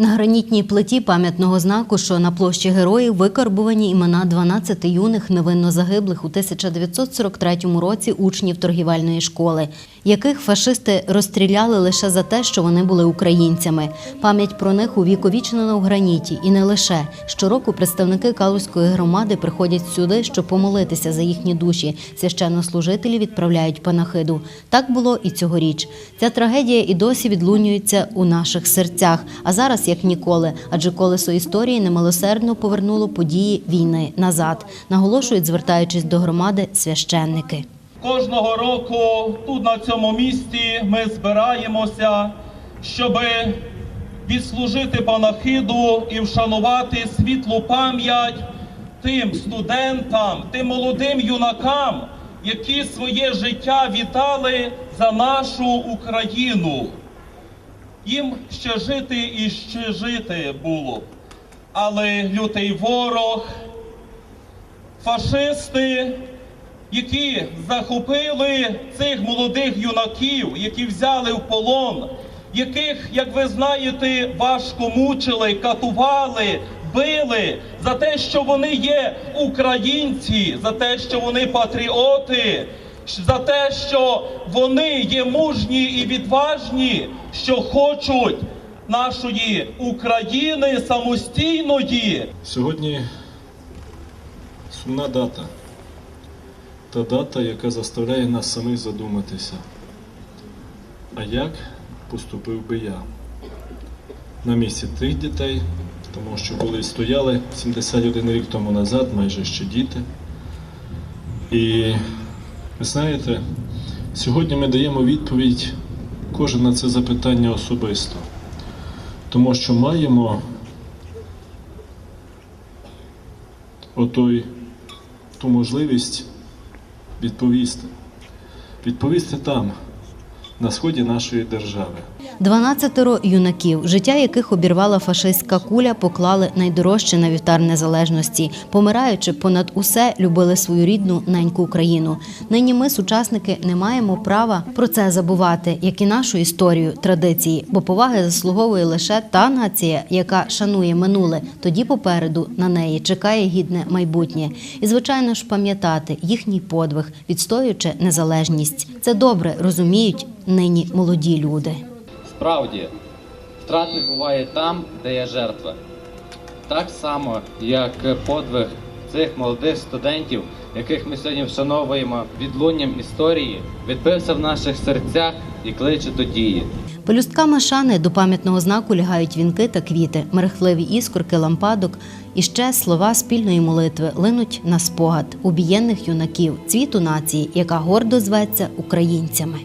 На гранітній плиті пам'ятного знаку, що на площі героїв викарбувані імена 12 юних невинно загиблих у 1943 році учнів торгівельної школи, яких фашисти розстріляли лише за те, що вони були українцями. Пам'ять про них увіковічнена в граніті, і не лише щороку представники Калузької громади приходять сюди, щоб помолитися за їхні душі. Священнослужителі відправляють панахиду. Так було і цьогоріч. Ця трагедія і досі відлунюється у наших серцях. А зараз як ніколи, адже колесо історії немилосердно повернуло події війни назад, наголошують, звертаючись до громади священники. Кожного року тут на цьому місці ми збираємося, щоб відслужити панахиду і вшанувати світлу пам'ять тим студентам, тим молодим юнакам, які своє життя віддали за нашу Україну. Їм ще жити і ще жити було. Але лютий ворог, фашисти, які захопили цих молодих юнаків, які взяли в полон, яких, як ви знаєте, важко мучили, катували, били за те, що вони є українці, за те, що вони патріоти, за те, що вони є мужні і відважні, що хочуть нашої України самостійної. Сьогодні сумна дата. Та дата, яка заставляє нас самих задуматися. А як поступив би я на місці тих дітей, тому що коли стояли 71 рік тому назад, майже ще діти. І ви знаєте, сьогодні ми даємо відповідь кожен на це запитання особисто, тому що маємо отой, ту можливість відповісти. Відповісти там, на сході нашої держави. 12 юнаків, життя яких обірвала фашистська куля, поклали найдорожче на вівтар незалежності, помираючи понад усе, любили свою рідну неньку Україну. Нині ми, сучасники, не маємо права про це забувати, як і нашу історію, традиції, бо поваги заслуговує лише та нація, яка шанує минуле. Тоді попереду на неї чекає гідне майбутнє. І звичайно ж пам'ятати їхній подвиг, відстоюючи незалежність. Це добре розуміють нині молоді люди. Справді, втрат не буває там, де є жертва. Так само, як подвиг цих молодих студентів, яких ми сьогодні вшановуємо відлунням історії, відбився в наших серцях і кличе до дії. Пелюстками шани до пам'ятного знаку лягають вінки та квіти, мерехтливі іскорки лампадок і ще слова спільної молитви линуть на спогад убієнних юнаків, цвіту нації, яка гордо зветься українцями.